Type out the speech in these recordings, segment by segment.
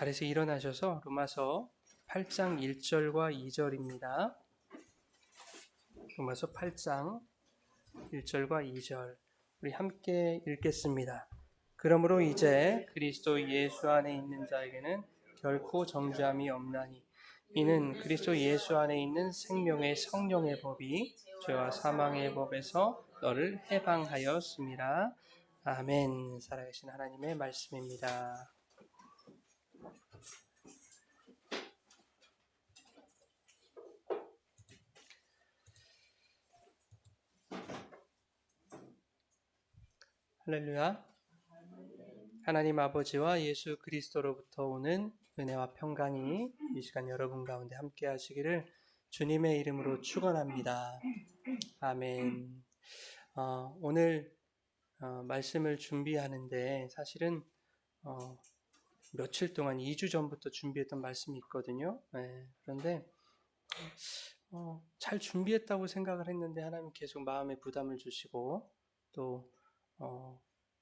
자리에서 일어나셔서 로마서 8장 1절과 2절입니다. 로마서 8장 1절과 2절 우리 함께 읽겠습니다. 그러므로 이제 그리스도 예수 안에 있는 자에게는 결코 정죄함이 없나니 이는 그리스도 예수 안에 있는 생명의 성령의 법이 죄와 사망의 법에서 너를 해방하였습니다. 아멘. 살아계신 하나님의 말씀입니다. 할렐루야. 하나님 아버지와 예수 그리스도로부터 오는 은혜와 평강이 이 시간 여러분 가운데 함께 하시기를 주님의 이름으로 축원합니다. 아멘. 어, 오늘 어, 말씀을 준비하는데 사실은 어, 며칠 동안 2주 전부터 준비했던 말씀이 있거든요. 네, 그런데 어, 잘 준비했다고 생각을 했는데 하나님 계속 마음에 부담을 주시고 또 어,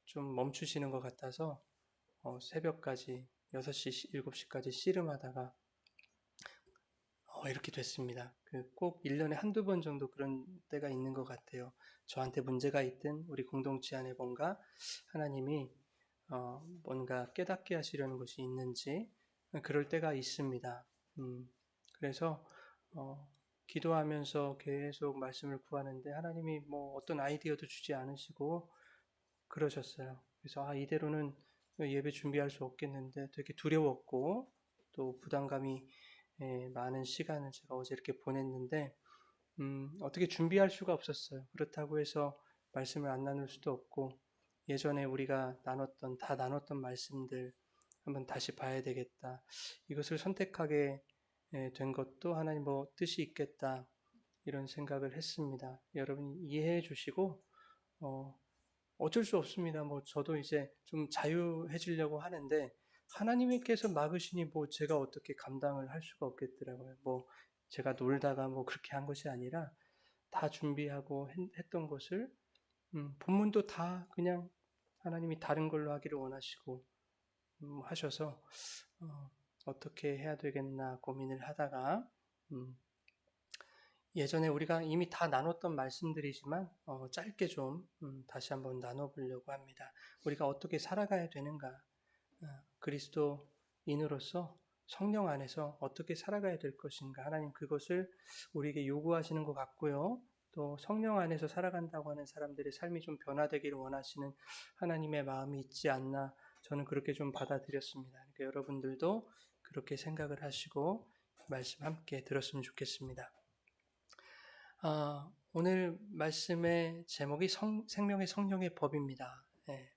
좀 멈추시는 것 같아서 어, 새벽까지 6시, 7시까지 씨름하다가 어, 이렇게 됐습니다. 그 꼭 1년에 한두 번 정도 그런 때가 있는 것 같아요. 저한테 문제가 있든 우리 공동체 안에 뭔가 하나님이 어, 뭔가 깨닫게 하시려는 것이 있는지 그럴 때가 있습니다. 음, 그래서 어, 기도하면서 계속 말씀을 구하는데 하나님이 뭐 어떤 아이디어도 주지 않으시고 그러셨어요. 그래서 아 이대로는 예배 준비할 수 없겠는데 되게 두려웠고 또 부담감이 예, 많은 시간을 제가 어제 이렇게 보냈는데 음, 어떻게 준비할 수가 없었어요. 그렇다고 해서 말씀을 안 나눌 수도 없고 예전에 우리가 나눴던 다 나눴던 말씀들 한번 다시 봐야 되겠다. 이것을 선택하게 예, 된 것도 하나님 뭐 뜻이 있겠다 이런 생각을 했습니다. 여러분 이해해 주시고 어, 어쩔 수 없습니다. 뭐 저도 이제 좀 자유해지려고 하는데 하나님께서 막으시니 뭐 제가 어떻게 감당을 할 수가 없겠더라고요. 뭐 제가 놀다가 뭐 그렇게 한 것이 아니라 다 준비하고 했, 던 것을 음, 본문도 다 그냥 하나님이 다른 걸로 하기를 원하시고 음, 하셔서 어, 떻게 해야 되겠나 고민을 하다가 음, 예전에 우리가 이미 다 나눴던 말씀들이지만 어, 짧게 좀 음, 다시 한번 나눠보려고 합니다. 우리가 어떻게 살아가야 되는가? 어, 그리스도인으로서 성령 안에서 어떻게 살아가야 될 것인가? 하나님 그것을 우리에게 요구하시는 것 같고요. 또 성령 안에서 살아간다고 하는 사람들의 삶이 좀 변화되기를 원하시는 하나님의 마음이 있지 않나 저는 그렇게 좀 받아들였습니다. 그러니까 여러분들도 그렇게 생각을 하시고 말씀 함께 들었으면 좋겠습니다. 아, 오늘 말씀의 제목이 성, 생명의 성령의 법입니다. 예.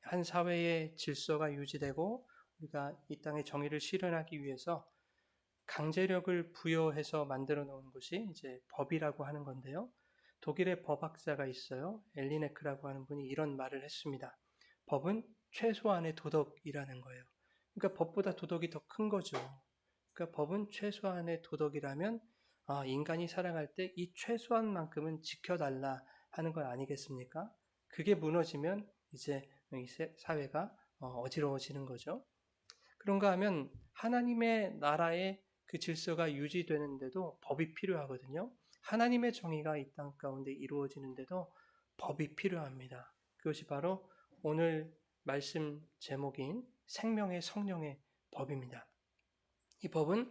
한 사회의 질서가 유지되고 우리가 이 땅의 정의를 실현하기 위해서 강제력을 부여해서 만들어 놓은 것이 이제 법이라고 하는 건데요. 독일의 법학자가 있어요. 엘리네크라고 하는 분이 이런 말을 했습니다. 법은 최소한의 도덕이라는 거예요. 그러니까 법보다 도덕이 더 큰 거죠. 그러니까 법은 최소한의 도덕이라면 아, 인간이 살아갈 때 이 최소한만큼은 지켜달라 하는 건 아니겠습니까? 그게 무너지면 이제 이 사회가 어, 어지러워지는 거죠. 그런가 하면 하나님의 나라의 그 질서가 유지되는데도 법이 필요하거든요. 하나님의 정의가 이 땅 가운데 이루어지는데도 법이 필요합니다. 그것이 바로 오늘 말씀 제목인 생명의 성령의 법입니다. 이 법은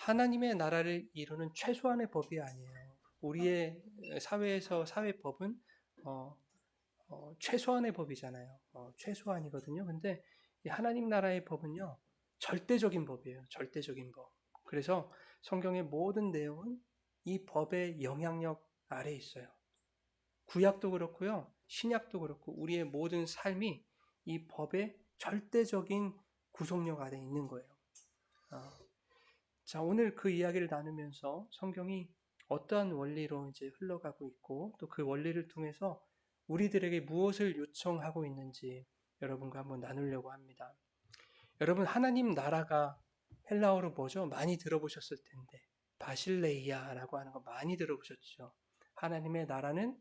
하나님의 나라를 이루는 최소한의 법이 아니에요. 우리의 사회에서 사회법은 어, 어, 최소한의 법이잖아요. 어, 최소한이거든요. 근데 하나님 나라의 법은요, 절대적인 법이에요. 절대적인 법. 그래서 성경의 모든 내용은 이 법의 영향력 아래 있어요. 구약도 그렇고요, 신약도 그렇고, 우리의 모든 삶이 이 법의 절대적인 구속력 아래 있는 거예요. 어, 자, 오늘 그 이야기를 나누면서 성경이 어떠한 원리로 이제 흘러가고 있고 또 그 원리를 통해서 우리들에게 무엇을 요청하고 있는지 여러분과 한번 나누려고 합니다. 여러분, 하나님 나라가 헬라어로 뭐죠? 많이 들어보셨을 텐데. 바실레이아라고 하는 거 많이 들어보셨죠? 하나님의 나라는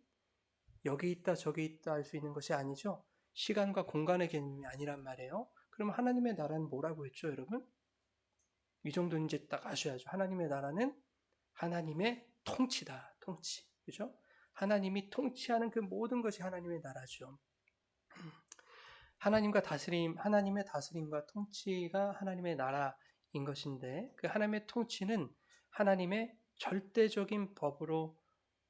여기 있다 저기 있다 할 수 있는 것이 아니죠. 시간과 공간의 개념이 아니란 말이에요. 그럼 하나님의 나라는 뭐라고 했죠, 여러분? 이 정도는 이제 딱 아셔야죠. 하나님의 나라는 하나님의 통치다. 통치. 그죠? 하나님이 통치하는 그 모든 것이 하나님의 나라죠. 하나님과 다스림, 하나님의 다스림과 통치가 하나님의 나라인 것인데 그 하나님의 통치는 하나님의 절대적인 법으로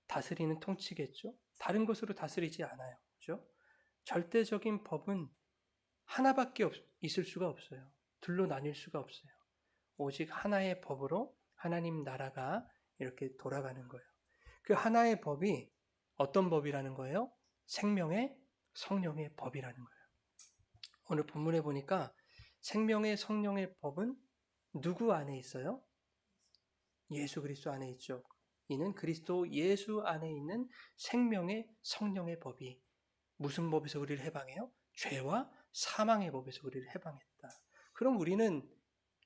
다스리는 통치겠죠. 다른 것으로 다스리지 않아요. 그죠? 절대적인 법은 하나밖에 없, 있을 수가 없어요. 둘로 나뉠 수가 없어요. 오직 하나의 법으로 하나님 나라가 이렇게 돌아가는 거예요. 그 하나의 법이 어떤 법이라는 거예요? 생명의 성령의 법이라는 거예요. 오늘 본문에 보니까 생명의 성령의 법은 누구 안에 있어요? 예수 그리스도 안에 있죠. 이는 그리스도 예수 안에 있는 생명의 성령의 법이 무슨 법에서 우리를 해방해요? 죄와 사망의 법에서 우리를 해방했다. 그럼 우리는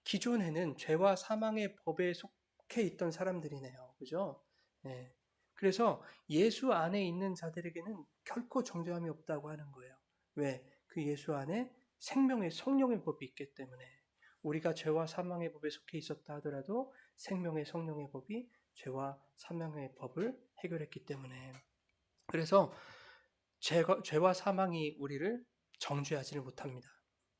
기존에는 죄와 사망의 법에 속해 있던 사람들이네요. 그죠? 네. 그래서 예수 안에 있는 자들에게는 결코 정죄함이 없다고 하는 거예요. 왜? 그 예수 안에 생명의 성령의 법이 있기 때문에 우리가 죄와 사망의 법에 속해 있었다 하더라도 생명의 성령의 법이 죄와 사망의 법을 해결했기 때문에 그래서 죄와 사망이 우리를 정죄하지를 못합니다.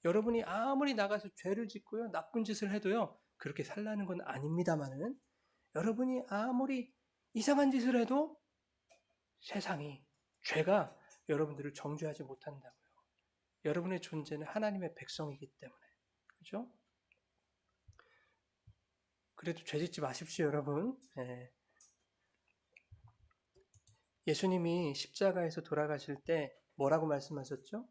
여러분이 아무리 나가서 죄를 짓고요 나쁜 짓을 해도요 그렇게 살라는 건 아닙니다만은 여러분이 아무리 이상한 짓을 해도 세상이 죄가 여러분들을 정죄하지 못한다고요. 여러분의 존재는 하나님의 백성이기 때문에. 그죠? 그래도 죄 짓지 마십시오, 여러분. 예. 예수님이 십자가에서 돌아가실 때 뭐라고 말씀하셨죠?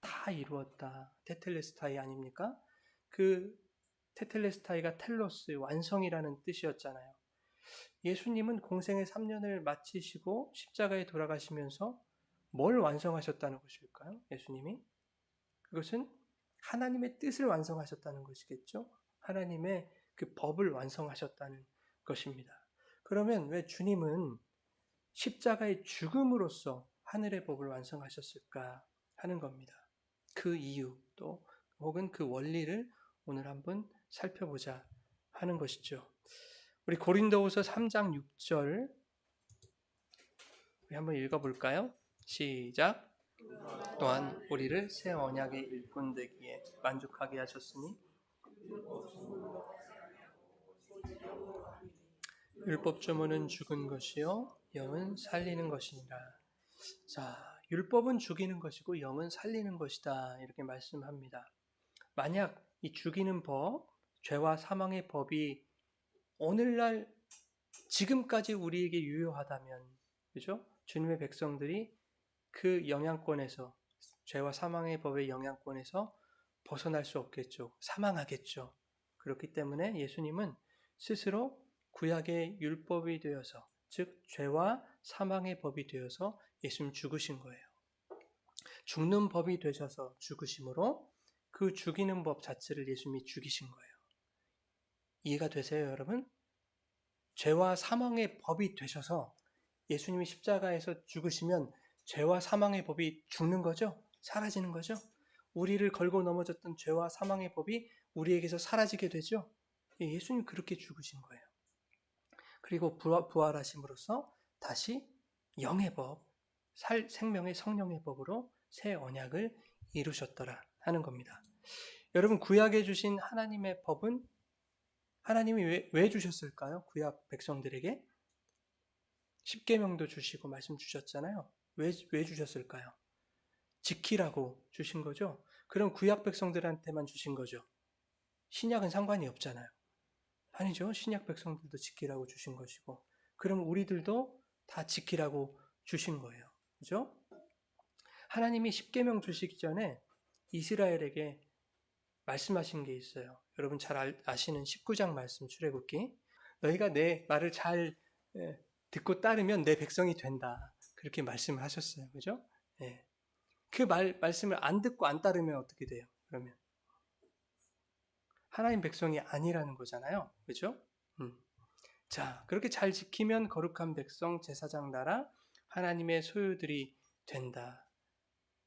다 이루었다. 테텔레스타이 아닙니까? 그 테텔레스타이가 텔로스, 완성이라는 뜻이었잖아요. 예수님은 공생의 3년을 마치시고 십자가에 돌아가시면서 뭘 완성하셨다는 것일까요? 예수님이? 그것은 하나님의 뜻을 완성하셨다는 것이겠죠? 하나님의 그 법을 완성하셨다는 것입니다. 그러면 왜 주님은 십자가의 죽음으로써 하늘의 법을 완성하셨을까 하는 겁니다. 그 이유 또 혹은 그 원리를 오늘 한번 살펴보자 하는 것이죠. 우리 고린도후서 3장 6절 우리 한번 읽어볼까요? 시작. 또한 우리를 새 언약의 일꾼 되기에 만족하게 하셨으니 율법 주문은 죽은 것이요 영은 살리는 것이니라. 자, 율법은 죽이는 것이고 영은 살리는 것이다. 이렇게 말씀합니다. 만약 이 죽이는 법, 죄와 사망의 법이 오늘날 지금까지 우리에게 유효하다면, 그죠? 주님의 백성들이 그 영향권에서, 죄와 사망의 법의 영향권에서 벗어날 수 없겠죠. 사망하겠죠. 그렇기 때문에 예수님은 스스로 구약의 율법이 되어서, 즉, 죄와 사망의 법이 되어서 예수님 죽으신 거예요. 죽는 법이 되셔서 죽으심으로 그 죽이는 법 자체를 예수님이 죽이신 거예요. 이해가 되세요, 여러분? 죄와 사망의 법이 되셔서 예수님이 십자가에서 죽으시면 죄와 사망의 법이 죽는 거죠? 사라지는 거죠? 우리를 걸고 넘어졌던 죄와 사망의 법이 우리에게서 사라지게 되죠? 예, 예수님 그렇게 죽으신 거예요. 그리고 부활하심으로써 다시 영의 법, 살, 생명의 성령의 법으로 새 언약을 이루셨더라 하는 겁니다. 여러분 구약에 주신 하나님의 법은 하나님이 왜, 왜 주셨을까요? 구약 백성들에게 십계명도 주시고 말씀 주셨잖아요. 왜, 왜 주셨을까요? 지키라고 주신 거죠. 그럼 구약 백성들한테만 주신 거죠. 신약은 상관이 없잖아요. 아니죠. 신약 백성들도 지키라고 주신 것이고, 그럼 우리들도 다 지키라고 주신 거예요. 그죠? 하나님이 십계명 주시기 전에 이스라엘에게 말씀하신 게 있어요. 여러분 잘 아시는 19장 말씀 출애굽기. 너희가 내 말을 잘 듣고 따르면 내 백성이 된다. 그렇게 말씀을 하셨어요. 그죠? 예. 그 말, 말씀을 안 듣고 안 따르면 어떻게 돼요? 그러면. 하나님 백성이 아니라는 거잖아요. 그죠? 음. 자, 그렇게 잘 지키면 거룩한 백성, 제사장 나라, 하나님의 소유들이 된다.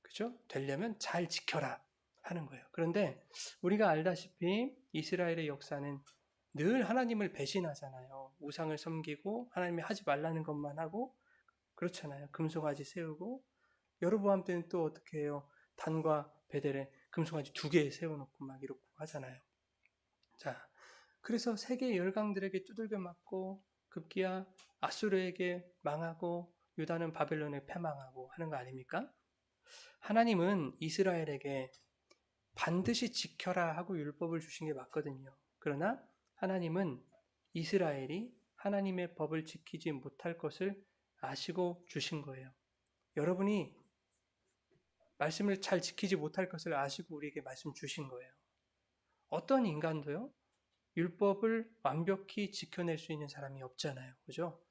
그죠? 되려면 잘 지켜라. 하는 거예요. 그런데 우리가 알다시피 이스라엘의 역사는 늘 하나님을 배신하잖아요. 우상을 섬기고 하나님이 하지 말라는 것만 하고 그렇잖아요. 금송아지 세우고 여로보암 때는 또 어떻게 해요? 단과 베델에 금송아지 두 개 세워놓고 막 이렇고 하잖아요. 자, 그래서 세계 열강들에게 두들겨 맞고 급기야 아수르에게 망하고 유다는 바벨론에 패망하고 하는 거 아닙니까? 하나님은 이스라엘에게 반드시 지켜라 하고 율법을 주신 게 맞거든요. 그러나 하나님은 이스라엘이 하나님의 법을 지키지 못할 것을 아시고 주신 거예요. 여러분이 말씀을 잘 지키지 못할 것을 아시고 우리에게 말씀 주신 거예요. 어떤 인간도요, 율법을 완벽히 지켜낼 수 있는 사람이 없잖아요. 그죠?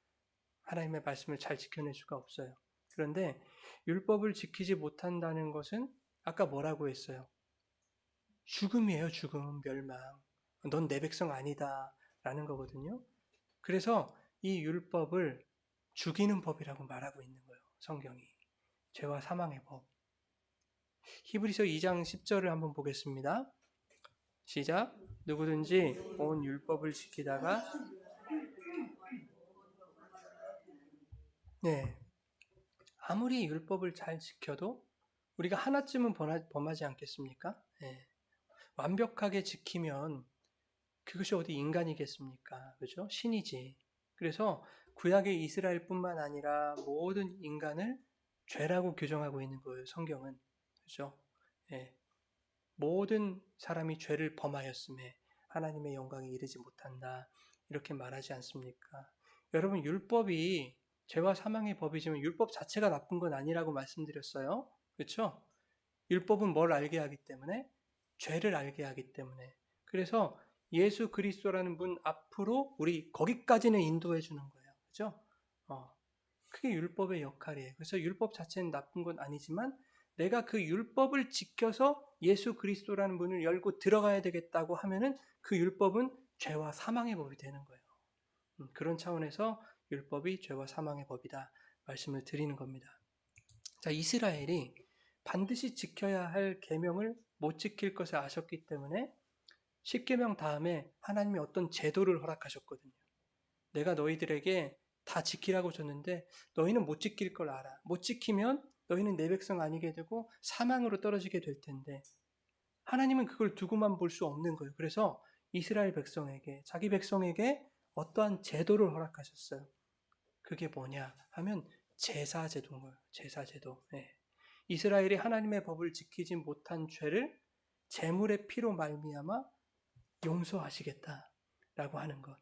하나님의 말씀을 잘 지켜낼 수가 없어요. 그런데 율법을 지키지 못한다는 것은 아까 뭐라고 했어요? 죽음이에요, 죽음, 멸망. 넌 내 백성 아니다. 라는 거거든요. 그래서 이 율법을 죽이는 법이라고 말하고 있는 거예요, 성경이. 죄와 사망의 법. 히브리서 2장 10절을 한번 보겠습니다. 시작. 누구든지 온 율법을 지키다가 네. 아무리 율법을 잘 지켜도 우리가 하나쯤은 범하지 않겠습니까? 네. 완벽하게 지키면 그것이 어디 인간이겠습니까? 그죠? 신이지. 그래서 구약의 이스라엘뿐만 아니라 모든 인간을 죄라고 규정하고 있는 거예요. 성경은. 그죠? 예. 모든 사람이 죄를 범하였음에 하나님의 영광에 이르지 못한다. 이렇게 말하지 않습니까? 여러분, 율법이 죄와 사망의 법이지만 율법 자체가 나쁜 건 아니라고 말씀드렸어요. 그렇죠? 율법은 뭘 알게 하기 때문에 죄를 알게 하기 때문에 그래서 예수 그리스도라는 분 앞으로 우리 거기까지는 인도해 주는 거예요. 그죠? 어. 그게 율법의 역할이에요. 그래서 율법 자체는 나쁜 건 아니지만 내가 그 율법을 지켜서 예수 그리스도라는 문을 열고 들어가야 되겠다고 하면은 그 율법은 죄와 사망의 법이 되는 거예요. 음, 그런 차원에서 율법이 죄와 사망의 법이다 말씀을 드리는 겁니다. 자, 이스라엘이 반드시 지켜야 할 계명을 못 지킬 것을 아셨기 때문에 10계명 다음에 하나님이 어떤 제도를 허락하셨거든요. 내가 너희들에게 다 지키라고 줬는데 너희는 못 지킬 걸 알아. 못 지키면 너희는 내 백성 아니게 되고 사망으로 떨어지게 될 텐데 하나님은 그걸 두고만 볼 수 없는 거예요. 그래서 이스라엘 백성에게 자기 백성에게 어떠한 제도를 허락하셨어요. 그게 뭐냐 하면 제사 제도인 거예요. 제사 제도. 네. 이스라엘이 하나님의 법을 지키지 못한 죄를 제물의 피로 말미암아 용서하시겠다라고 하는 것.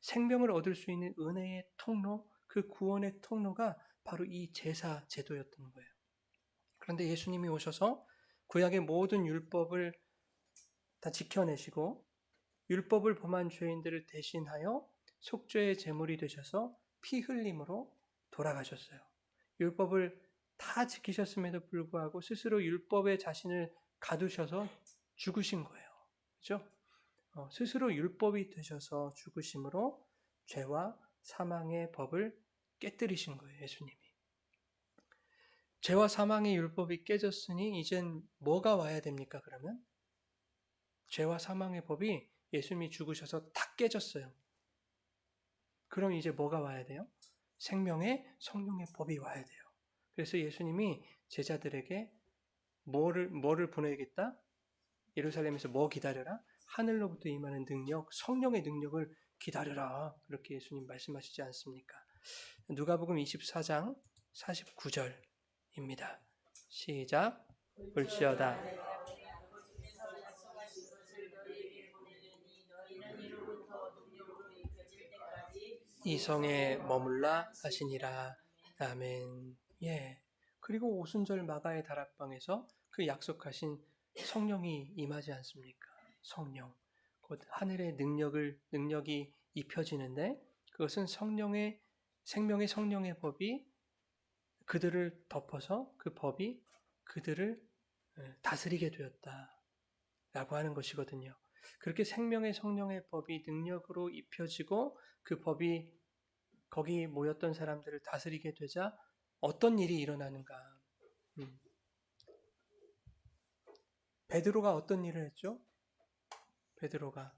생명을 얻을 수 있는 은혜의 통로, 그 구원의 통로가 바로 이 제사 제도였던 거예요. 그런데 예수님이 오셔서 구약의 모든 율법을 다 지켜내시고 율법을 범한 죄인들을 대신하여 속죄의 제물이 되셔서 피 흘림으로 돌아가셨어요. 율법을 다 지키셨음에도 불구하고 스스로 율법에 자신을 가두셔서 죽으신 거예요. 그죠? 어, 스스로 율법이 되셔서 죽으심으로 죄와 사망의 법을 깨뜨리신 거예요, 예수님이. 죄와 사망의 율법이 깨졌으니 이젠 뭐가 와야 됩니까, 그러면? 죄와 사망의 법이 예수님이 죽으셔서 다 깨졌어요. 그럼 이제 뭐가 와야 돼요? 생명의 성령의 법이 와야 돼요. 그래서 예수님이 제자들에게 뭐를 뭐를 보내겠다? 예루살렘에서 뭐 기다려라? 하늘로부터 임하는 능력, 성령의 능력을 기다려라. 그렇게 예수님 말씀하시지 않습니까? 누가복음 24장 49절입니다. 시작. 볼지어다 이 성에 머물라 하시니라. 아멘. 예. 그리고 오순절 마가의 다락방에서 그 약속하신 성령이 임하지 않습니까? 성령. 곧 하늘의 능력을 능력이 입혀지는데 그것은 성령의 생명의 성령의 법이 그들을 덮어서 그 법이 그들을 다스리게 되었다 라고 하는 것이거든요. 그렇게 생명의 성령의 법이 능력으로 입혀지고 그 법이 거기 모였던 사람들을 다스리게 되자 어떤 일이 일어나는가? 음. 베드로가 어떤 일을 했죠? 베드로가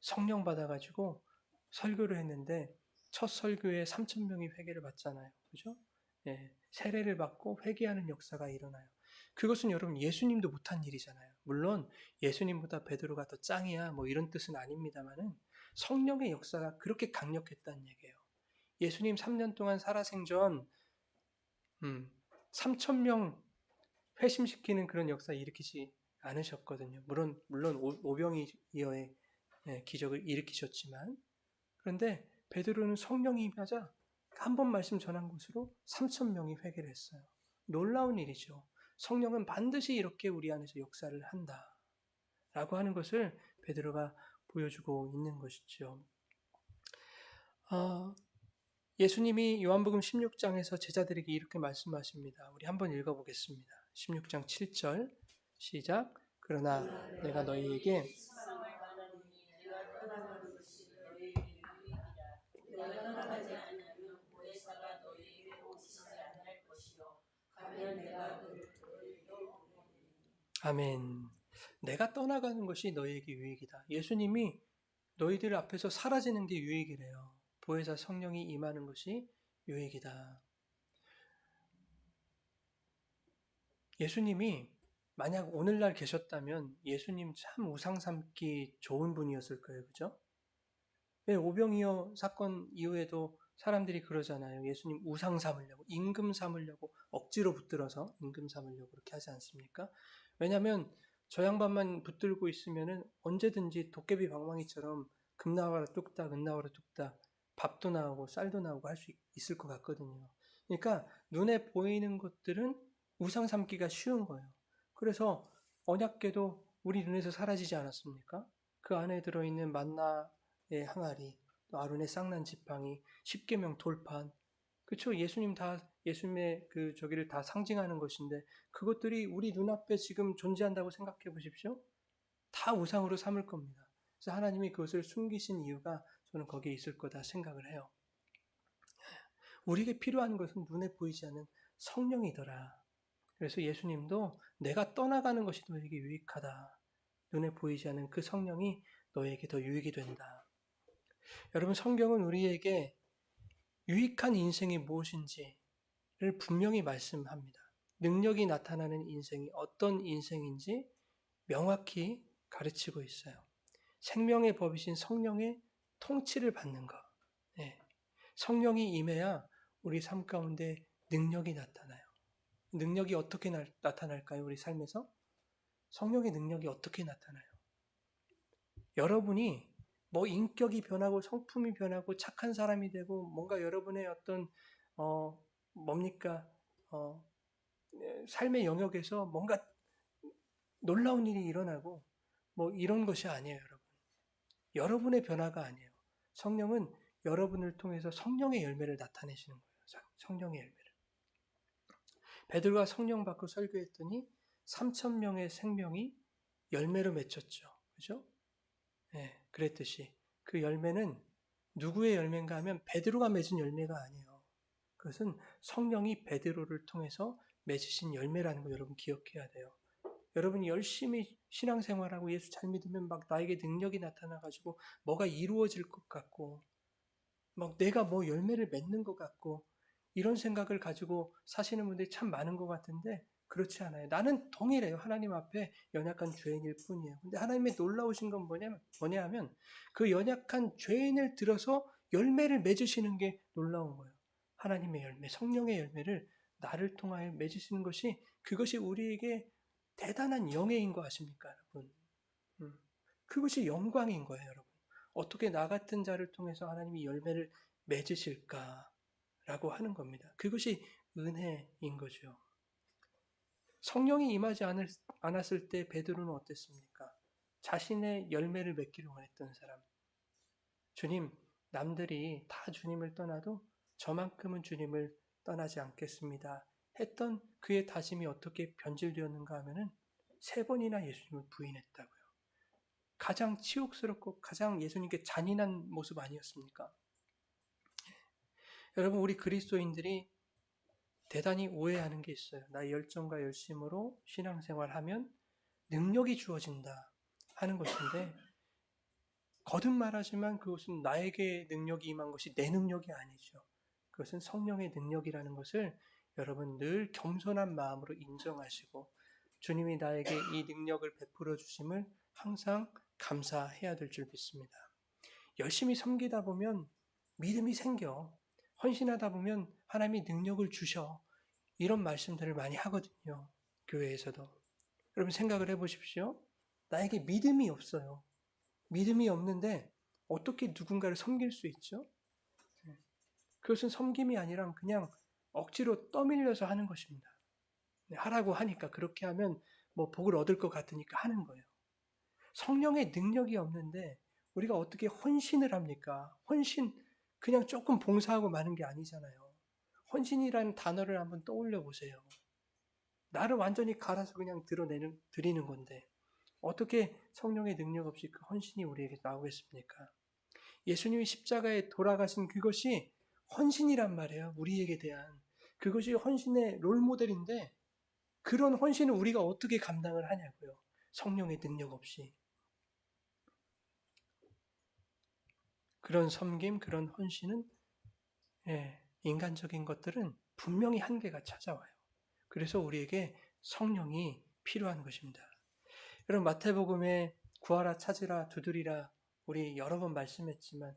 성령 받아가지고 설교를 했는데 첫 설교에 3천 명이 회개를 받잖아요. 그죠? 예, 세례를 받고 회개하는 역사가 일어나요. 그것은 여러분 예수님도 못한 일이잖아요. 물론 예수님보다 베드로가 더 짱이야 뭐 이런 뜻은 아닙니다만은 성령의 역사가 그렇게 강력했다는 얘기예요. 예수님 3년 동안 살아생전 음, 3천 명 회심시키는 그런 역사 일으키지 않으셨거든요. 물론 물론 오병이어의 예, 기적을 일으키셨지만 그런데 베드로는 성령이 임하자 한 번 말씀 전한 것으로 3천 명이 회개를 했어요. 놀라운 일이죠. 성령은 반드시 이렇게 우리 안에서 역사를 한다. 라고 하는 것을 베드로가 보여주고 있는 것이죠. 어, 예수님이 요한복음 16장에서 제자들에게 이렇게 말씀하십니다. 우리 한번 읽어보겠습니다. 16장 7절 시작. 그러나 내가 너희에게 아멘. 내가 떠나가는 것이 너희에게 유익이다. 예수님이 너희들 앞에서 사라지는 게 유익이래요. 보혜사 성령이 임하는 것이 유익이다. 예수님이 만약 오늘날 계셨다면 예수님 참 우상 삼기 좋은 분이었을 거예요. 그죠? 왜 오병이어 사건 이후에도 사람들이 그러잖아요. 예수님 우상 삼으려고, 임금 삼으려고 억지로 붙들어서 임금 삼으려고 그렇게 하지 않습니까? 왜냐하면 저 양반만 붙들고 있으면은 언제든지 도깨비 방망이처럼 금 나와라 뚝딱, 은 나와라 뚝딱, 밥도 나오고 쌀도 나오고 할 수 있을 것 같거든요. 그러니까 눈에 보이는 것들은 우상 삼기가 쉬운 거예요. 그래서 언약계도 우리 눈에서 사라지지 않았습니까? 그 안에 들어있는 만나의 항아리, 또 아론의 쌍난 지팡이, 십계명 돌판, 그렇죠? 예수님 다 예수님의 그 저기를 다 상징하는 것인데 그것들이 우리 눈앞에 지금 존재한다고 생각해 보십시오. 다 우상으로 삼을 겁니다. 그래서 하나님이 그것을 숨기신 이유가 저는 거기에 있을 거다 생각을 해요. 우리에게 필요한 것은 눈에 보이지 않는 성령이더라. 그래서 예수님도 내가 떠나가는 것이 너에게 유익하다. 눈에 보이지 않는 그 성령이 너에게 더 유익이 된다. 여러분, 성경은 우리에게 유익한 인생이 무엇인지를 분명히 말씀합니다. 능력이 나타나는 인생이 어떤 인생인지 명확히 가르치고 있어요. 생명의 법이신 성령의 통치를 받는 것. 네. 성령이 임해야 우리 삶 가운데 능력이 나타나요. 능력이 어떻게 나, 타날까요 우리 삶에서? 성령의 능력이 어떻게 나타나요? 여러분이 뭐 인격이 변하고 성품이 변하고 착한 사람이 되고 뭔가 여러분의 어떤 어 뭡니까 어 삶의 영역에서 뭔가 놀라운 일이 일어나고 뭐 이런 것이 아니에요, 여러분. 여러분의 변화가 아니에요. 성령은 여러분을 통해서 성령의 열매를 나타내시는 거예요. 성령의 열매를. 베드로가 성령 받고 설교했더니 3천 명의 생명이 열매로 맺혔죠. 그죠? 네, 그랬듯이 그 열매는 누구의 열매인가 하면 베드로가 맺은 열매가 아니에요. 그것은 성령이 베드로를 통해서 맺으신 열매라는 거 여러분 기억해야 돼요. 여러분이 열심히 신앙생활하고 예수 잘 믿으면 막 나에게 능력이 나타나가지고 뭐가 이루어질 것 같고 막 내가 뭐 열매를 맺는 것 같고 이런 생각을 가지고 사시는 분들이 참 많은 것 같은데 그렇지 않아요. 나는 동일해요. 하나님 앞에 연약한 죄인일 뿐이에요. 근데 하나님의 놀라우신 건 뭐냐면, 뭐냐 하면 그 연약한 죄인을 들어서 열매를 맺으시는 게 놀라운 거예요. 하나님의 열매, 성령의 열매를 나를 통하여 맺으시는 것이 그것이 우리에게 대단한 영예인 거 아십니까, 여러분? 음. 그것이 영광인 거예요, 여러분. 어떻게 나 같은 자를 통해서 하나님이 열매를 맺으실까라고 하는 겁니다. 그것이 은혜인 거죠. 성령이 임하지 않았을 때 베드로는 어땠습니까? 자신의 열매를 맺기를 원했던 사람. 주님, 남들이 다 주님을 떠나도 저만큼은 주님을 떠나지 않겠습니다. 했던 그의 다짐이 어떻게 변질되었는가 하면은 세 번이나 예수님을 부인했다고요. 가장 치욕스럽고 가장 예수님께 잔인한 모습 아니었습니까? 여러분, 우리 그리스도인들이 대단히 오해하는 게 있어요. 나의 열정과 열심으로 신앙생활 하면 능력이 주어진다 하는 것인데 거듭 말하지만 그것은 나에게 능력이 임한 것이 내 능력이 아니죠. 그것은 성령의 능력이라는 것을 여러분 늘 겸손한 마음으로 인정하시고 주님이 나에게 이 능력을 베풀어 주심을 항상 감사해야 될 줄 믿습니다. 열심히 섬기다 보면 믿음이 생겨. 헌신하다 보면 하나님이 능력을 주셔. 이런 말씀들을 많이 하거든요. 교회에서도. 여러분 생각을 해 보십시오. 나에게 믿음이 없어요. 믿음이 없는데 어떻게 누군가를 섬길 수 있죠? 그것은 섬김이 아니라 그냥 억지로 떠밀려서 하는 것입니다. 하라고 하니까 그렇게 하면 뭐 복을 얻을 것 같으니까 하는 거예요. 성령의 능력이 없는데 우리가 어떻게 헌신을 합니까? 헌신 그냥 조금 봉사하고 마는 게 아니잖아요. 헌신이라는 단어를 한번 떠올려 보세요. 나를 완전히 갈아서 그냥 드러내는 드리는 건데 어떻게 성령의 능력 없이 그 헌신이 우리에게 나오겠습니까? 예수님이 십자가에 돌아가신 그것이 헌신이란 말이에요. 우리에게 대한 그것이 헌신의 롤 모델인데 그런 헌신을 우리가 어떻게 감당을 하냐고요. 성령의 능력 없이. 그런 섬김, 그런 헌신은 예, 인간적인 것들은 분명히 한계가 찾아와요. 그래서 우리에게 성령이 필요한 것입니다. 여러분 마태복음에 구하라 찾으라 두드리라 우리 여러 번 말씀했지만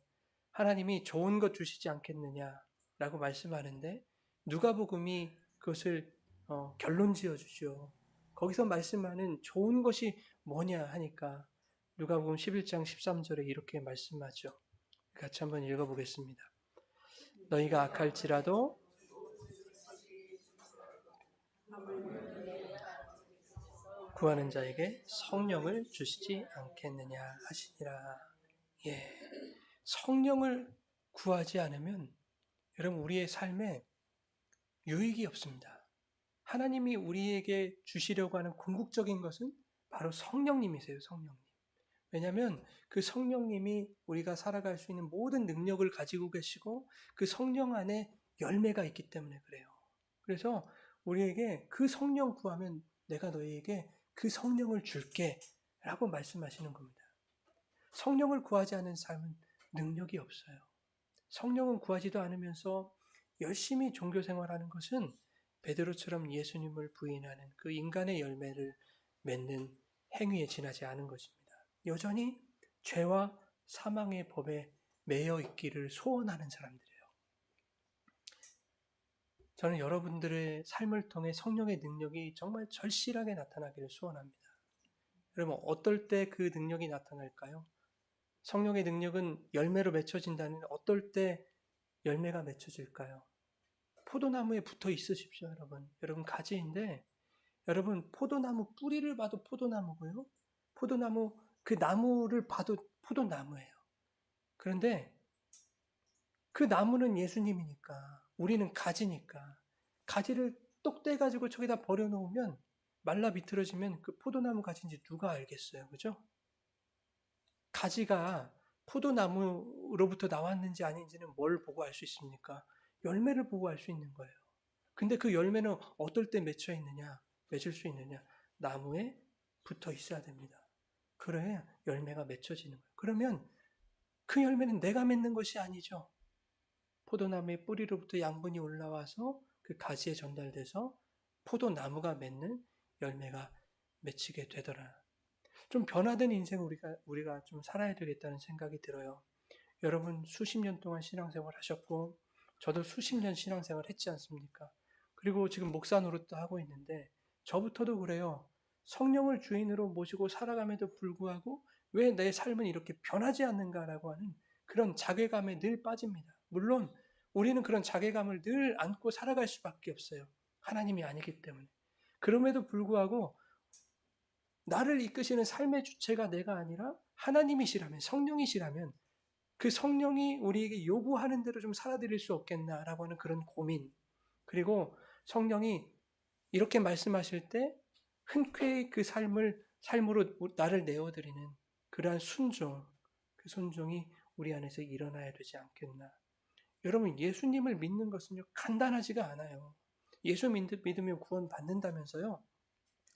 하나님이 좋은 것 주시지 않겠느냐라고 말씀하는데 누가복음이 그것을 어, 결론 지어 주죠. 거기서 말씀하는 좋은 것이 뭐냐 하니까 누가복음 11장 13절에 이렇게 말씀하죠. 같이 한번 읽어보겠습니다. 너희가 악할지라도 구하는 자에게 성령을 주시지 않겠느냐 하시니라. 예. 성령을 구하지 않으면 여러분 우리의 삶에 유익이 없습니다. 하나님이 우리에게 주시려고 하는 궁극적인 것은 바로 성령님이세요, 성령님. 왜냐하면 그 성령님이 우리가 살아갈 수 있는 모든 능력을 가지고 계시고 그 성령 안에 열매가 있기 때문에 그래요. 그래서 우리에게 그 성령 구하면 내가 너희에게 그 성령을 줄게 라고 말씀하시는 겁니다. 성령을 구하지 않은 삶은 능력이 없어요. 성령은 구하지도 않으면서 열심히 종교 생활하는 것은 베드로처럼 예수님을 부인하는 그 인간의 열매를 맺는 행위에 지나지 않은 것입니다. 여전히 죄와 사망의 법에 매여 있기를 소원하는 사람들이에요. 저는 여러분들의 삶을 통해 성령의 능력이 정말 절실하게 나타나기를 소원합니다. 여러분, 어떨 때 그 능력이 나타날까요? 성령의 능력은 열매로 맺혀진다는 어떨 때 열매가 맺혀질까요? 포도나무에 붙어 있으십시오, 여러분. 여러분 가지인데 여러분 포도나무 뿌리를 봐도 포도나무고요. 포도나무 그 나무를 봐도 포도나무예요. 그런데 그 나무는 예수님이니까 우리는 가지니까 가지를 똑 떼 가지고 저기다 버려놓으면 말라 비틀어지면 그 포도나무 가지인지 누가 알겠어요, 그죠? 가지가 포도나무로부터 나왔는지 아닌지는 뭘 보고 알 수 있습니까? 열매를 보고 알 수 있는 거예요. 근데 그 열매는 어떨 때 맺혀 있느냐, 맺을 수 있느냐? 나무에 붙어 있어야 됩니다. 그래야 열매가 맺혀지는 거예요. 그러면 그 열매는 내가 맺는 것이 아니죠. 포도나무의 뿌리로부터 양분이 올라와서 그 가지에 전달돼서 포도나무가 맺는 열매가 맺히게 되더라. 좀 변화된 인생 우리가 우리가 좀 살아야 되겠다는 생각이 들어요. 여러분 수십 년 동안 신앙생활 하셨고 저도 수십 년 신앙생활 했지 않습니까? 그리고 지금 목사 노릇도 하고 있는데 저부터도 그래요. 성령을 주인으로 모시고 살아감에도 불구하고 왜 내 삶은 이렇게 변하지 않는가라고 하는 그런 자괴감에 늘 빠집니다. 물론 우리는 그런 자괴감을 늘 안고 살아갈 수밖에 없어요. 하나님이 아니기 때문에. 그럼에도 불구하고 나를 이끄시는 삶의 주체가 내가 아니라 하나님이시라면, 성령이시라면 그 성령이 우리에게 요구하는 대로 좀 살아드릴 수 없겠나라고 하는 그런 고민. 그리고 성령이 이렇게 말씀하실 때 흔쾌히 그 삶을, 삶으로 나를 내어드리는 그러한 순종, 그 순종이 우리 안에서 일어나야 되지 않겠나. 여러분, 예수님을 믿는 것은요, 간단하지가 않아요. 예수 믿으면 구원 받는다면서요.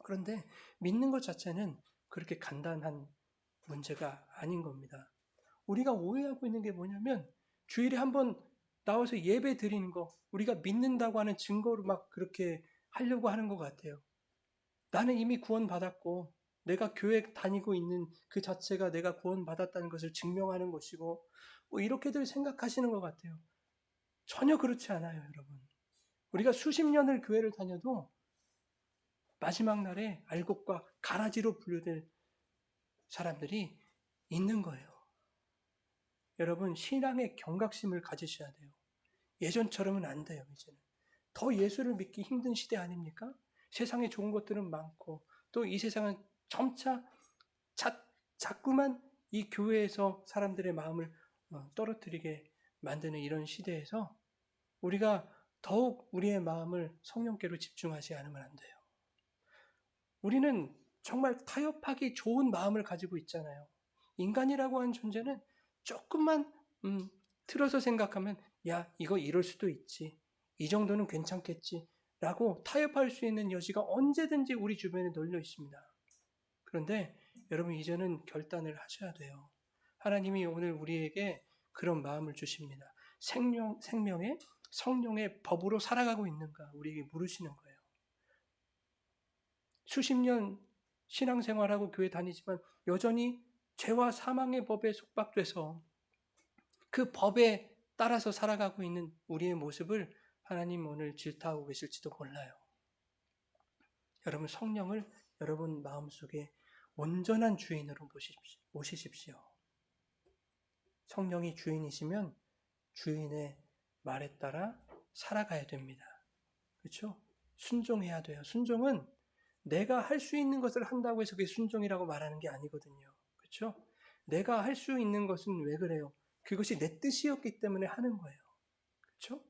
그런데 믿는 것 자체는 그렇게 간단한 문제가 아닌 겁니다. 우리가 오해하고 있는 게 뭐냐면 주일에 한번 나와서 예배 드리는 거 우리가 믿는다고 하는 증거로 막 그렇게 하려고 하는 것 같아요. 나는 이미 구원받았고 내가 교회 다니고 있는 그 자체가 내가 구원받았다는 것을 증명하는 것이고 뭐 이렇게들 생각하시는 것 같아요. 전혀 그렇지 않아요, 여러분. 우리가 수십 년을 교회를 다녀도 마지막 날에 알곡과 가라지로 분류될 사람들이 있는 거예요. 여러분, 신앙의 경각심을 가지셔야 돼요. 예전처럼은 안 돼요, 이제는. 더 예수를 믿기 힘든 시대 아닙니까? 세상에 좋은 것들은 많고, 또 이 세상은 점차 자, 자꾸만 이 교회에서 사람들의 마음을 어, 떨어뜨리게 만드는 이런 시대에서 우리가 더욱 우리의 마음을 성령께로 집중하지 않으면 안 돼요. 우리는 정말 타협하기 좋은 마음을 가지고 있잖아요. 인간이라고 하는 존재는 조금만 음, 틀어서 생각하면 야 이거 이럴 수도 있지 이 정도는 괜찮겠지 라고 타협할 수 있는 여지가 언제든지 우리 주변에 널려 있습니다. 그런데 여러분 이제는 결단을 하셔야 돼요. 하나님이 오늘 우리에게 그런 마음을 주십니다. 생명, 생명의 성령의 법으로 살아가고 있는가 우리에게 물으시는 거예요. 수십 년 신앙생활하고 교회 다니지만 여전히 죄와 사망의 법에 속박돼서 그 법에 따라서 살아가고 있는 우리의 모습을 하나님 오늘 질타하고 계실지도 몰라요. 여러분 성령을 여러분 마음속에 온전한 주인으로. 모시십시오. 성령이 주인이시면 주인의 말에 따라 살아가야 됩니다. 그렇죠? 순종해야 돼요. 순종은 내가 할 수 있는 것을 한다고 해서 그게 순종이라고 말하는 게 아니거든요. 그렇죠? 내가 할 수 있는 것은 왜 그래요? 그것이 내 뜻이었기 때문에 하는 거예요. 그렇죠?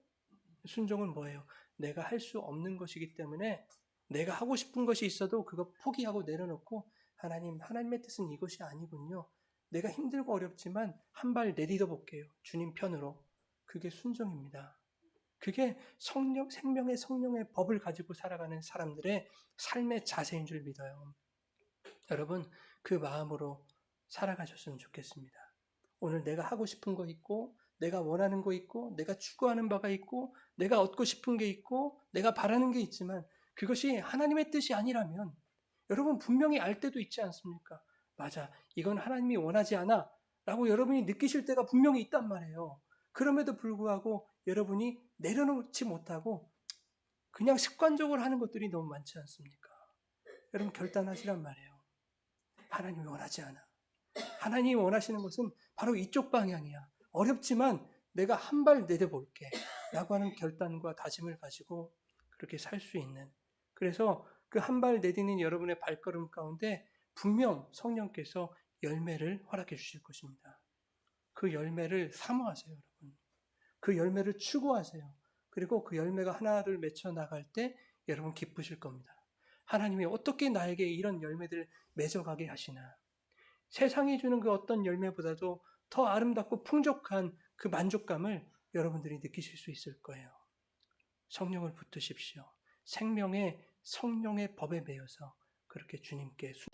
순종은 뭐예요? 내가 할 수 없는 것이기 때문에 내가 하고 싶은 것이 있어도 그거 포기하고 내려놓고 하나님, 하나님의 뜻은 이것이 아니군요. 내가 힘들고 어렵지만 한 발 내딛어 볼게요. 주님 편으로. 그게 순종입니다. 그게 성령, 생명의 성령의 법을 가지고 살아가는 사람들의 삶의 자세인 줄 믿어요. 여러분, 그 마음으로 살아가셨으면 좋겠습니다. 오늘 내가 하고 싶은 거 있고, 내가 원하는 거 있고, 내가 추구하는 바가 있고, 내가 얻고 싶은 게 있고, 내가 바라는 게 있지만, 그것이 하나님의 뜻이 아니라면, 여러분 분명히 알 때도 있지 않습니까? 맞아, 이건 하나님이 원하지 않아. 라고 여러분이 느끼실 때가 분명히 있단 말이에요. 그럼에도 불구하고 여러분이 내려놓지 못하고 그냥 습관적으로 하는 것들이 너무 많지 않습니까? 여러분 결단하시란 말이에요. 하나님이 원하지 않아. 하나님이 원하시는 것은 바로 이쪽 방향이야. 어렵지만 내가 한 발 내려볼게. 라고 하는 결단과 다짐을 가지고 그렇게 살 수 있는. 그래서 그 한 발 내딛는 여러분의 발걸음 가운데 분명 성령께서 열매를 허락해 주실 것입니다. 그 열매를 사모하세요, 여러분. 그 열매를 추구하세요. 그리고 그 열매가 하나를 맺혀 나갈 때 여러분 기쁘실 겁니다. 하나님이 어떻게 나에게 이런 열매들을 맺어가게 하시나. 세상이 주는 그 어떤 열매보다도 더 아름답고 풍족한 그 만족감을 여러분들이 느끼실 수 있을 거예요. 성령을 붙드십시오. 생명의 성령의 법에 매여서 그렇게 주님께 수...